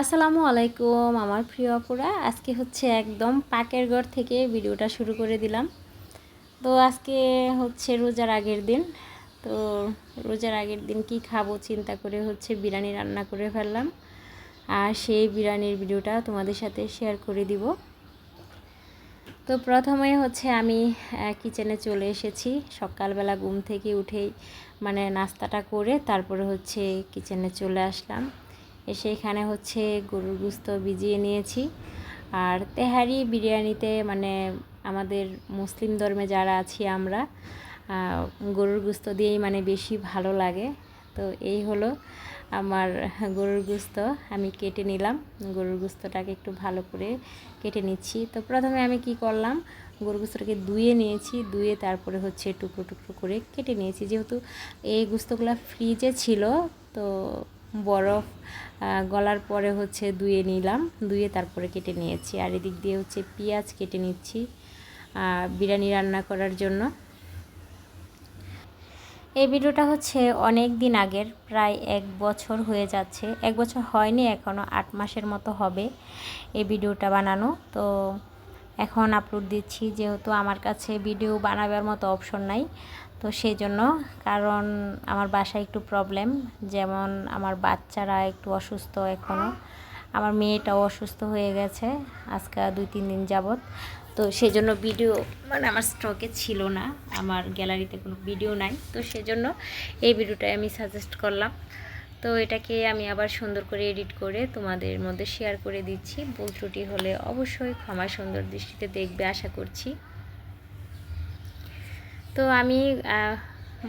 আসসালামু আলাইকুম আমার প্রিয় আপুরা। আজকে হচ্ছে একদম পাকের ঘর থেকে ভিডিওটা শুরু করে দিলাম। তো আজকে হচ্ছে রোজার আগের দিন। তো রোজার আগের দিন কি খাব চিন্তা করে হচ্ছে বিরিয়ানি রান্না করে ফেললাম। আর সেই বিরিয়ানির ভিডিওটা তোমাদের সাথে শেয়ার করে দিব। তো প্রথমে হচ্ছে আমি কিচেনে চলে এসেছি। সকালবেলা ঘুম থেকে উঠেই মানে নাস্তাটা করে তারপরে হচ্ছে কিচেনে চলে আসলাম। এসে এখানে হচ্ছে গরুর গুস্ত ভিজিয়ে নিয়েছি। আর তেহারি বিরিয়ানিতে মানে আমাদের মুসলিম ধর্মে যারা আছি আমরা গরুর গুস্ত দিয়েই মানে বেশি ভালো লাগে। তো এই হলো আমার গরুর গুস্ত, আমি কেটে নিলাম। গরুর গুস্তটাকে একটু ভালো করে কেটে নিচ্ছি। তো প্রথমে আমি কি করলাম, গরুর গুস্তটাকে ধুয়ে নিয়েছি, ধুয়ে তারপরে হচ্ছে টুকরো টুকরো করে কেটে নিয়েছি। যেহেতু এই গুস্তগুলো ফ্রিজে ছিল, তো বরফ গলার পরে হচ্ছে ধুয়ে নিলাম, ধুয়ে তারপরে কেটে নিয়েছি। আর এদিক দিয়ে হচ্ছে পেঁয়াজ কেটে নিচ্ছি বিরিয়ানি রান্না করার জন্য। এই ভিডিওটা হচ্ছে অনেক দিন আগের, প্রায় এক বছর হয়ে যাচ্ছে। এক বছর হয়নি এখনও আট মাসের মতো হবে এই ভিডিওটা বানানো। তো এখন আপলোড দিচ্ছি, যেহেতু আমার কাছে ভিডিও বানাবার মতো অপশন নাই। তো সেই জন্য কারণ আমার বাসায় একটু প্রবলেম যেমন আমার বাচ্চারা একটু অসুস্থ এখনও আমার মেয়েটাও অসুস্থ হয়ে গেছে আজকে দুই, তিন দিন যাবৎ। তো সেই জন্য ভিডিও মানে আমার স্টকে ছিল না, আমার গ্যালারিতে কোনো ভিডিও নাই, তো সেজন্য এই ভিডিওটাই আমি সাজেস্ট করলাম। তো এটাকে আমি আবার সুন্দর করে এডিট করে তোমাদের মধ্যে শেয়ার করে দিচ্ছি। ভুল ত্রুটি হলে অবশ্যই ক্ষমা সুন্দর দৃষ্টিতে দেখবে, আশা করছি। তো আমি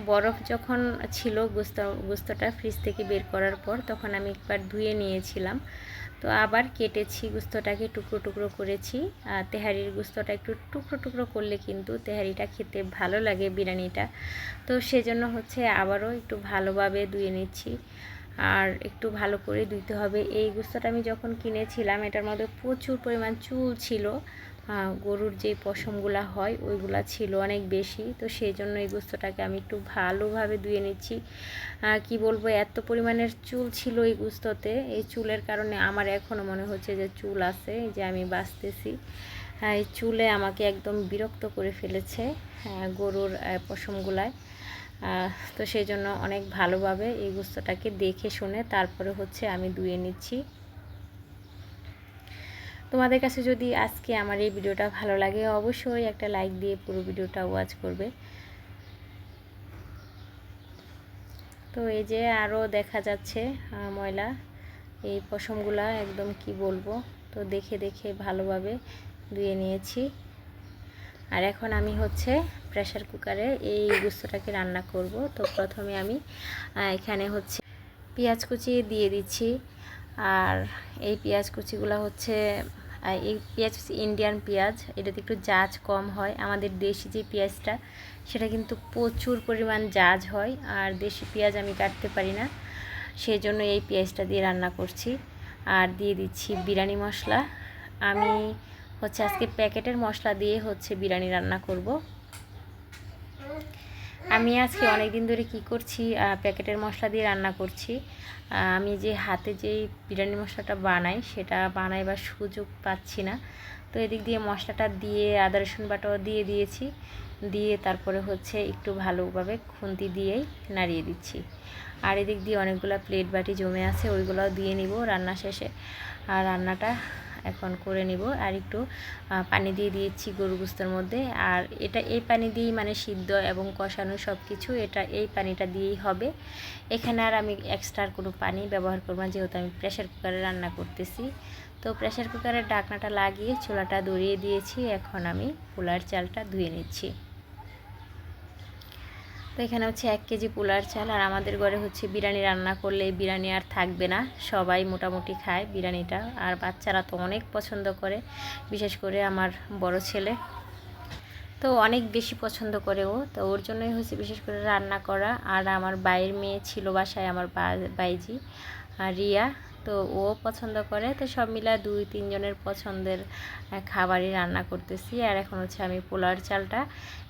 বরফ যখন ছিল গুস্ত, গুস্তটা ফ্রিজ থেকে বের করার পর তখন আমি একবার ধুয়ে নিয়েছিলাম। তো আবার কেটেছি গুস্তটাকে টুকরো টুকরো করেছি। তেহারির গুস্তটা একটু টুকরো টুকরো করলে কিন্তু তেহারিটা খেতে ভালো লাগে বিরিয়ানিটা। তো সেজন্য হচ্ছে আবারও একটু ভালোভাবে ধুয়ে নিচ্ছি। আর একটু ভালো করে ধুইতে হবে। এই গুস্তটা আমি যখন কিনেছিলাম, এটার মধ্যে প্রচুর পরিমাণ চুল ছিল। গরুর যে পশমগুলো হয়, ওইগুলা ছিল অনেক বেশি। তো সেই জন্য এই গুস্তটাকে আমি একটু ভালোভাবে ধুয়ে নিচ্ছি। কি বলব, এত পরিমাণের চুল ছিল এই গুস্ততে। এই চুলের কারণে আমার এখনও মনে হচ্ছে যে চুল আছে যে আমি বাঁচতেছি। এই চুলে আমাকে একদম বিরক্ত করে ফেলেছে গরুর পশমগুলায়। তো সেই জন্য অনেক ভালোভাবে এই গুস্তটাকে দেখে শুনে তারপরে হচ্ছে আমি ধুয়ে নিচ্ছি। তোমাদের কাছে যদি আজকে আমার এই ভিডিওটা ভালো লাগে, অবশ্যই একটা লাইক দিয়ে পুরো ভিডিওটা ওয়াচ করবে। তো এই যে আরও দেখা যাচ্ছে ময়লা, এই পশমগুলা একদম কি বলব? তো দেখে দেখে ভালোভাবে ধুয়ে নিয়েছি। আর এখন আমি হচ্ছে প্রেশার কুকারে এই গুস্তটাকে রান্না করব। তো প্রথমে আমি এখানে হচ্ছে পেঁয়াজ কুচি দিয়ে দিচ্ছি। আর এই পেঁয়াজ কুচিগুলো হচ্ছে এই পেঁয়াজ হচ্ছে ইন্ডিয়ান পেঁয়াজ, এটাতে একটু জাজ কম হয়। আমাদের দেশি যে পেঁয়াজটা, সেটা কিন্তু প্রচুর পরিমাণ জাজ হয় আর দেশি পেঁয়াজ আমি কাটতে পারি না। সেই জন্য এই পেঁয়াজটা দিয়ে রান্না করছি। আর দিয়ে দিচ্ছি বিরিয়ানি মশলা। আমি হচ্ছে আজকে প্যাকেটের মশলা দিয়ে হচ্ছে বিরিয়ানি রান্না করব। আমি আজকে অনেক দিন ধরে কি করছি প্যাকেটের মশলা দিয়ে রান্না করছি। আমি যে হাতে যে বিরিয়ানি মশলাটা বানাই, সেটা বানাইবার সুযোগ পাচ্ছি না। তো এদিক দিয়ে মশলাটা দিয়ে, আদা, রসুন বাটাও দিয়ে দিয়েছি। দিয়ে তারপরে হচ্ছে একটু ভালোভাবে খুন্তি দিয়েই নাড়িয়ে দিচ্ছি। আর এদিক দিয়ে অনেকগুলো প্লেট বাটি জমে আছে, ওইগুলোও দিয়ে নিব রান্না শেষে। আর রান্নাটা এখন করে নিব। আর একটু পানি দিয়ে দিয়েছি গরু গুস্তার মধ্যে। আর এটা, এই পানি দিয়েই মানে সিদ্ধ এবং কষানো সব কিছু এটা, এই পানিটা দিয়েই হবে। এখানে আর আমি এক্সট্রা কোনো পানি ব্যবহার করব না, যেহেতু আমি প্রেশার কুকারে রান্না করতেছি। তো প্রেশার কুকারের ডাকনাটা লাগিয়ে ছোলাটা দড়িয়ে দিয়েছি। এখন আমি পোলার চালটা ধুয়ে নিচ্ছি। তো এখানে হচ্ছে এক কেজি পোলার চাল আর আমাদের ঘরে হচ্ছে বিরিয়ানি রান্না করলে বিরিয়ানি আর থাকবে না। সবাই মোটামুটি খায় বিরিয়ানিটা আর বাচ্চারা তো অনেক পছন্দ করে, বিশেষ করে আমার বড় ছেলে। তো অনেক বেশি পছন্দ করে ও, তো ওর জন্যই হচ্ছে বিশেষ করে রান্না করা। আর আমার বাইয়ের মেয়ে ছিল বাসায়, আমার বাইজি রিয়া। তো ও পছন্দ করে। তো সব মিলা দুই তিনজনের পছন্দের খাবারই রান্না করতেছি। আর এখন হচ্ছে আমি পোলাওর চালটা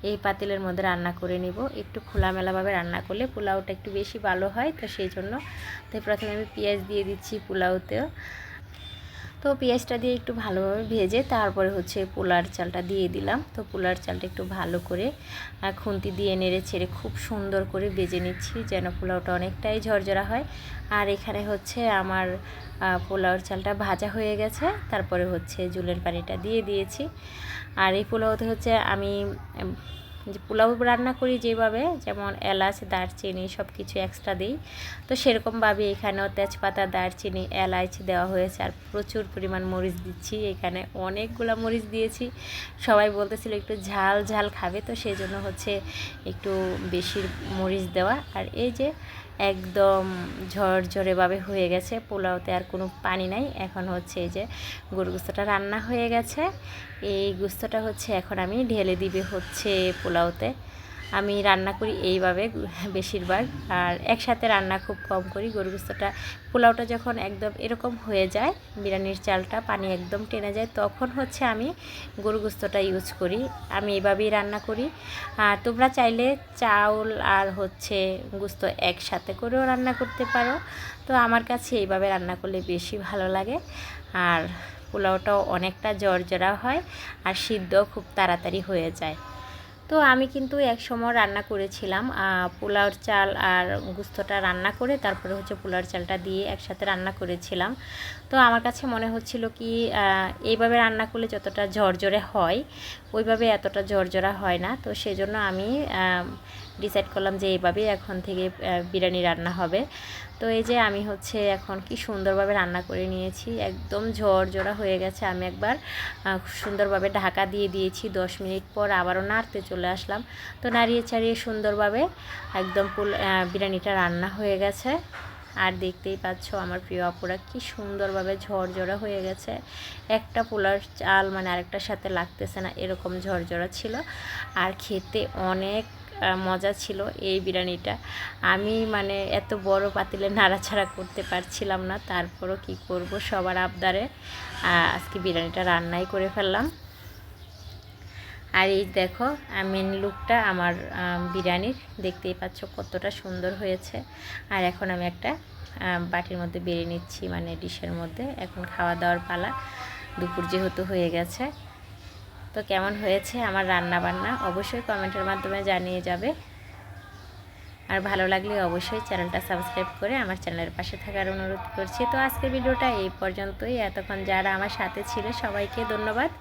এই পাতিলের মধ্যে রান্না করে নিব। একটু খোলামেলাভাবে রান্না করলে পোলাওটা একটু বেশি ভালো হয়, তো সেই জন্য তো প্রথমে আমি পেঁয়াজ দিয়ে দিচ্ছি পোলাওতেও। তো পেঁয়াজটা দিয়ে একটু ভালোভাবে ভেজে তারপরে হচ্ছে পোলার চালটা দিয়ে দিলাম। তো পোলার চালটা একটু ভালো করে খুন্তি দিয়ে নেড়ে ছেড়ে খুব সুন্দর করে ভেজে নিচ্ছি যেন পোলাওটা অনেকটাই ঝরঝরা হয়। আর এখানে হচ্ছে আমার পোলাওর চালটা ভাজা হয়ে গেছে, তারপরে হচ্ছে জুলের পানিটা দিয়ে দিয়েছি। আর এই পোলাওতে হচ্ছে আমি যে পোলাও রান্না করি যেভাবে, যেমন এলাচ, দারচিনি সব কিছু এক্সট্রা দিই। তো সেরকমভাবে এখানেও তেজপাতা, দারচিনি, এলাচ দেওয়া হয়েছে আর প্রচুর পরিমাণ মরিচ দিচ্ছি। এখানে অনেকগুলো মরিচ দিয়েছি। সবাই বলতেছিল একটু ঝাল ঝাল খাবে, তো সেই জন্য হচ্ছে একটু বেশি মরিচ দেওয়া। আর এই যে একদম ঝরঝরেভাবে হয়ে গেছে। পোলাওতে আর কোনো পানি নাই। এখন হচ্ছে এই যে গরু গুস্তটা রান্না হয়ে গেছে। এই গুস্তটা হচ্ছে এখন আমি ঢেলে দিবে হচ্ছে পোলাওতে। আমি রান্না করি এইভাবে বেশিরভাগ। আর একসাথে রান্না খুব কম করি। গরু গুস্তটা, পোলাওটা যখন একদম এরকম হয়ে যায়, বিরিয়ানির চালটা পানি একদম টেনে যায়, তখন হচ্ছে আমি গরু গুস্তটা ইউজ করি। আমি এইভাবেই রান্না করি। আর তোমরা চাইলে চাউল আর হচ্ছে গুস্ত একসাথে করেও রান্না করতে পারো। তো আমার কাছে এইভাবে রান্না করলে বেশি ভালো লাগে। আর পোলাওটাও অনেকটা জর্জরা হয় আর সিদ্ধ খুব তাড়াতাড়ি হয়ে যায়। তো আমি কিন্তু এক সময় রান্না করেছিলাম পোলাওর চাল আর গুস্তটা রান্না করে তারপরে হচ্ছে পোলাওর চালটা দিয়ে একসাথে রান্না করেছিলাম। তো আমার কাছে মনে হচ্ছিল কি এইভাবে রান্না করলে যতটা ঝরঝরে হয়, ওইভাবে এতটা ঝরঝরা হয় না। তো সেজন্য আমি ডিসাইড করলাম যে এইভাবেই এখন থেকে বিরিয়ানি রান্না হবে। তো এই যে আমি হচ্ছে এখন কি সুন্দরভাবে রান্না করে নিয়েছি, একদম ঝড় ঝরঝরা হয়ে গেছে। আমি একবার সুন্দরভাবে ঢাকা দিয়ে দিয়েছি, দশ মিনিট পর আবারও নাড়তে চলে আসলাম। তো নাড়িয়ে চাড়িয়ে সুন্দরভাবে একদম পুল বিরিয়ানিটা রান্না হয়ে গেছে। আর দেখতেই পাচ্ছ আমার প্রিয় অপরা কি সুন্দরভাবে ঝরঝরা হয়ে গেছে। একটা পোলার চাল মানে আরেকটার সাথে লাগতেছে না, এরকম ঝরঝরা ছিল। আর খেতে অনেক মজা ছিল এই বিরিয়ানিটা। আমি মানে এত বড় পাতিলে নাড়াচাড়া করতে পারছিলাম না, তারপরও কি করব সবার আবদারে। আজকে বিরিয়ানিটা রান্নাই করে ফেললাম। আর এই দেখো মেন লুকটা আমার বিরিয়ানির। দেখতেই পাচ্ছ কতটা সুন্দর হয়েছে। আর এখন আমি একটা বাটির মধ্যে বেরিয়ে নিচ্ছি মানে ডিশের মধ্যে। এখন খাওয়া দাওয়ার পালা। দুপুর যেহেতু হয়ে গেছে তো কেমন হয়েছে আমার রান্না বান্না অবশ্যই কমেন্টের মাধ্যমে জানিয়ে যাবে। আর ভালো লাগলে অবশ্যই চ্যানেলটা সাবস্ক্রাইব করে আমার চ্যানেলের পাশে থাকার অনুরোধ করছি। তো আজকের ভিডিওটা এই পর্যন্তই। এতক্ষণ যারা আমার সাথে ছিল সবাইকে ধন্যবাদ।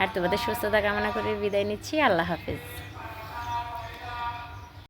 আর তোমাদের সুস্থতা কামনা করে বিদায় নিচ্ছি। আল্লাহ হাফিজ।